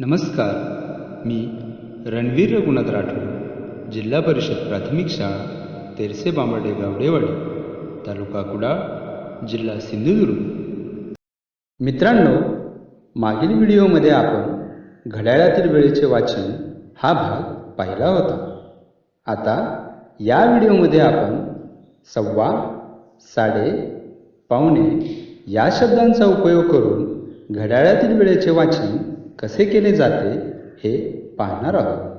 नमस्कार. मी रणवीर रघुनाथ राठोड जिल्हा परिषद प्राथमिक शाळा तेरसे बांबर्डे गावडेवाडी तालुका कुडाळ जिल्हा सिंधुदुर्ग. मित्रांनो मागील व्हिडिओमध्ये आपण घड्याळातील वेळेचे वाचन हा भाग पाहिला होता. आता या व्हिडिओमध्ये आपण सव्वा साडे पावणे या शब्दांचा उपयोग करून घड्याळातील वेळेचे वाचन कसे केले जाते हे पाहणार आहोत.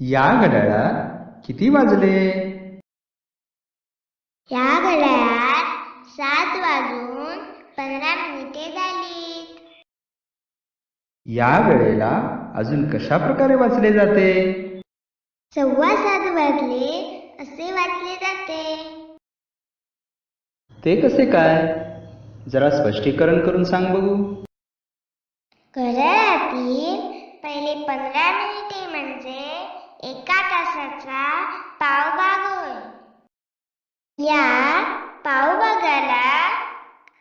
या घड्याळात किती वाजले? या घड्याळात सात वाजून पंधरा मिनिटे झालीत. या वेळेला अजून कशा प्रकारे वाचले जाते? सव्वा सात वाजले असे वाचले जाते. ते कसे काय? जरा स्पष्टीकरण करून सांग बघू. घड्याळातील पहिले पंधरा मिनिटे म्हणजे एका तासाचा पावभाग होय. या पावभागाला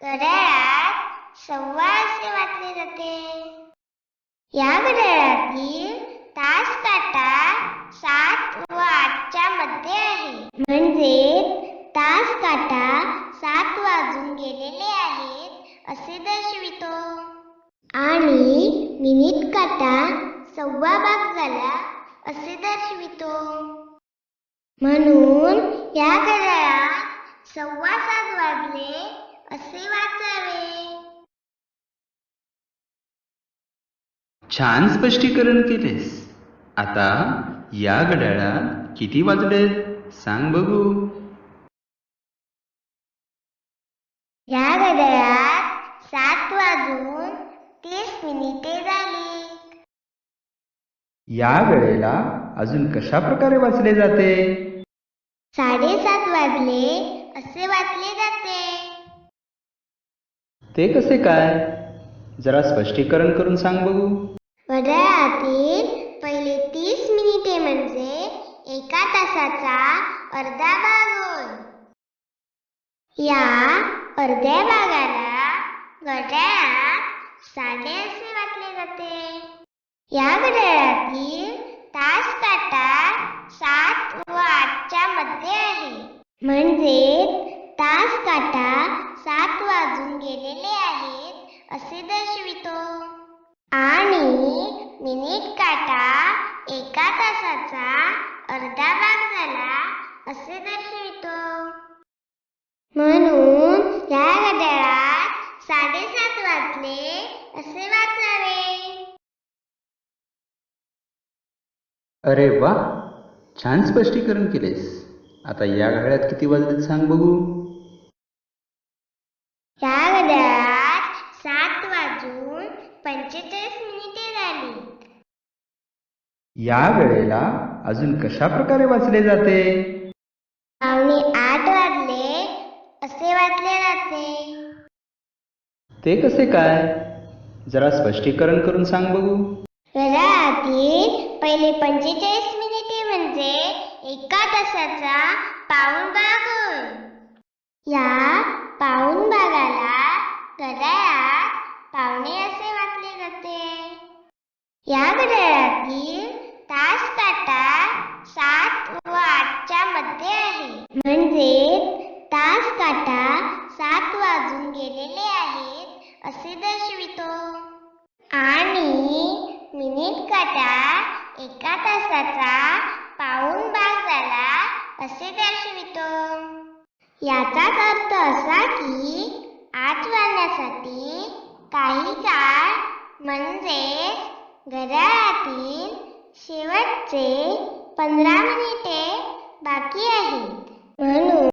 घड्याळात सव्वा असे वाटले जाते. या घड्याळातील तास काटा सात व आठच्या मध्ये आहे. म्हणजे तास काटा सात वाजून गेलेले आहे असे दर्शवितो. आणि मिनिट काटा सव्वा भाग झाला असे दर्शवितो. म्हणून या घड्याळात सव्वा सात वाजले असे वाचावे. छान स्पष्टीकरण केलेस आता या घड्याळात किती वाजले? सांग बघू. या घड्याळात सात वाजून तीस मिनिटे झाली. या वेळेला अजून कशा प्रकारे वाचले जाते? साडेसात वाजले असे वाचले जाते. ते कसे काय? जरा स्पष्टीकरण करून सांग बघू. घड्याळातील पहिले तीस मिनिटे म्हणजे एका तासाचा अर्धा भाग होय. या अर्ध्या भागाला घड्याळात साडे असे वाचले जाते. या घड्याळातील तास काटा सात व आठच्या मध्ये आहे. म्हणजे तास काटा सात वाजून गेलेले आहेत असे दर्शवितो. आणि मिनिट काटा एका तासाचा अर्धा भाग झाला असे दर्शवितो. म्हणून वाजले असे वाचावे. अरे वा छान स्पष्टीकरण केलेस आता या घड्याळात किती वाजले सांग बघू. या घड्याळात सात वाजून पंचेचाळीस मिनिटे झाली. या वेळेला अजून कशा प्रकारे वाचले जाते? पावणे आठ वाजले असे वाचले जाते. ते कसे काय? जरा स्पष्टीकरण करून सांग बघू. घड्याळातील पहिले पंचेचाळीस मिनिटे म्हणजे एका तासाचा पाऊण भाग या पाऊण भागाला घड्याळात पावणे असे वाटले जाते. या घड्याळातील तास काटा सात व आठच्या मध्ये आहे म्हणजे तास काटा सात वाजून गेलेले आहेत दर्शवितो आणि मिनिट काटा एका तासाचा पाऊण भाग झाला असे दर्शवितो. याचाच अर्थ असा की आठ वाजण्यासाठी काही काळ म्हणजेच घड्याळातील शेवटचे पंधरा मिनिटे बाकी आहेत. म्हणून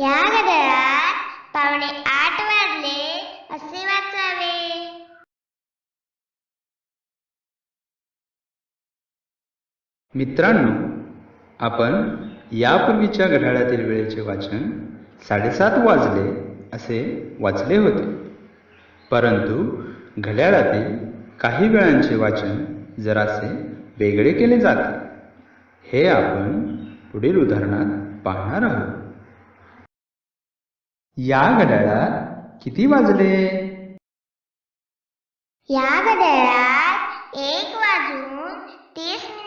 या घड्याळ मित्रांनो आपण यापूर्वीच्या घड्याळातील वेळेचे वाचन साडेसात वाजले असे वाचले होते. परंतु घड्याळातील काही वेळांचे वाचन जरासे वेगळे केले जाते. हे आपण पुढील उदाहरणात पाहणार आहोत. या घड्याळात किती वाजले? या घड्याळात एक वाजून तीस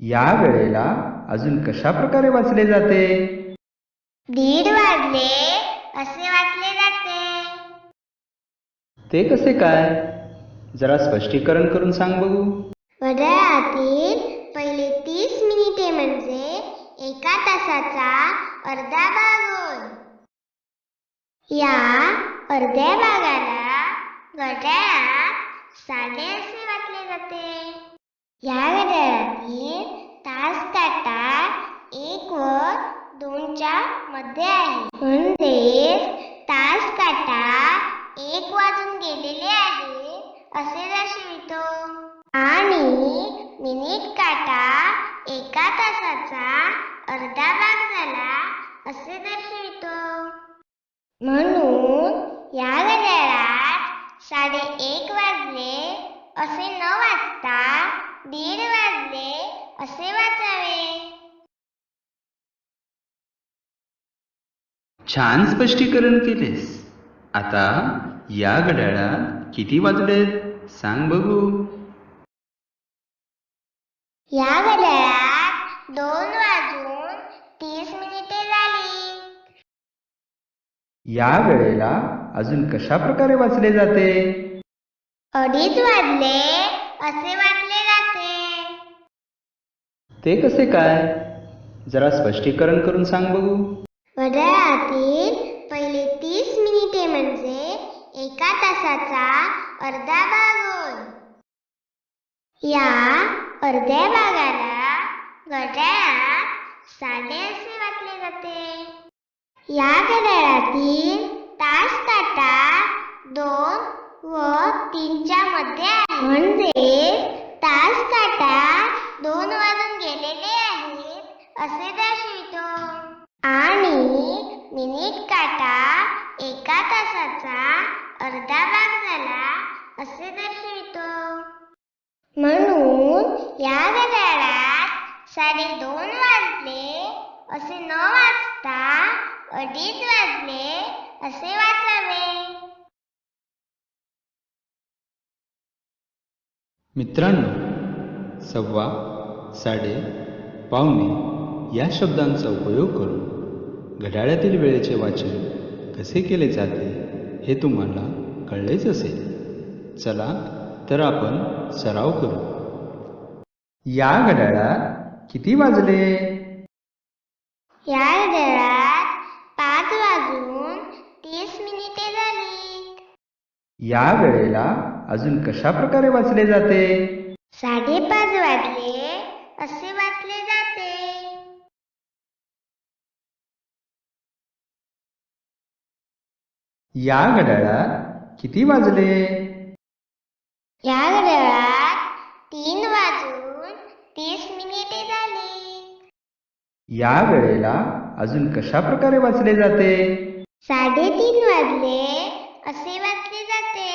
या वेळेला अजून कशा प्रकारे वाचले जाते? दीड वाजले असे वाचले जाते. ते कसे काय? जरा स्पष्टीकरण करून सांग बघू. घड्याळातील पहिले तीस मिनिटे म्हणजे एका तासाचा अर्धा भाग होय या अर्ध्या भागाला घड्याळात साडे असे वाटले जाते. या घड्याळातील तास काटा एक व दोनच्या मध्ये आहे. म्हणजेच तास काटा एक वाजून गेलेले आहे असे दर्शवितो. आणि मिनिट काटा एका तासाचा अर्धा भाग झाला असे दर्शवितो. म्हणून या घड्याळात साडे एक वाजले असे न वाजता दीड वाजले असे वाचावे. छान स्पष्टीकरण केलेस. आता या घड्याळात किती वाजलेत? सांग बघू. या घड्याळात दोन वाजून तीस मिनिटे झाली. या वेळेला अजून कशा प्रकारे वाचले जाते? अडीच वाजले असे जाते ते कसे काय? जरा स्पष्टीकरण करून सांग बघू. घड्याळातील पहिले तीस मिनिटे म्हणजे एका तासाचा अर्धा भाग होय. या अर्ध्या भागाला घड्याळात साडे असे वाटले जाते. या घड्याळातील तास काटा दोन व तीनच्या मध्ये आहे. म्हणजे तास काटा दोन असे दर्शवितो. आणि मिनिट काटा एका तासाचा अर्धा भाग झाला असे दर्शवितो. म्हणून या घड्याळात साडे दोन वाजले असे न वाचता अडीच वाजले असे वाचावे. मित्रांनो सव्वा साडे पावणे. या शब्दांचा उपयोग करून घड्याळातील वेळेचे वाचन कसे केले जाते हे तुम्हाला कळलेच असेल. चला तर आपण सराव करू. या घड्याळात किती वाजले? या घड्याळात पाच वाजून तीस मिनिटे झाली. या वेळेला अजून कशा प्रकारे वाचले जाते? साडेपाच वाजले असे वाचले जाते. या घड्याळात किती वाजले? या घड्याळात तीन वाजून तीस मिनिटे झाली. या वेळेला अजून कशा प्रकारे वाचले जाते? साडेतीन वाजले असे वाचले जाते.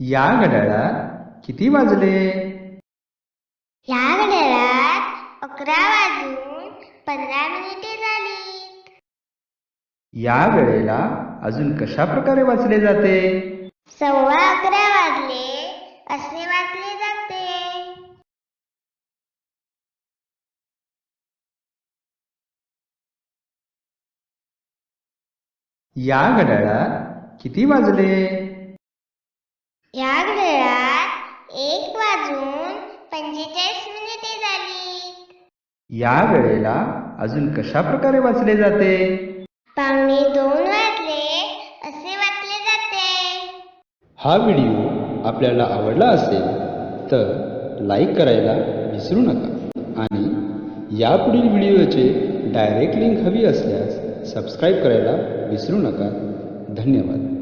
या घड्याळात किती वाजले? या घड्याळात अकरा वाजून पंधरा मिनिटे या वेळेला अजून कशा प्रकारे वाचले जाते? सव्वा अकरा वाजले असे वाचले जाते. या घड्याळात किती वाजले? या घड्याळात एक वाजून पंचेचाळीस मिनिटे झाली. या वेळेला अजून कशा प्रकारे वाचले जाते? पावणे दोन वाजले. असे वाटले जाते. हा व्हिडिओ आपल्याला आवडला असेल तर लाईक करायला विसरू नका. आणि यापुढील व्हिडिओचे डायरेक्ट लिंक हवी असल्यास सबस्क्राईब करायला विसरू नका. धन्यवाद.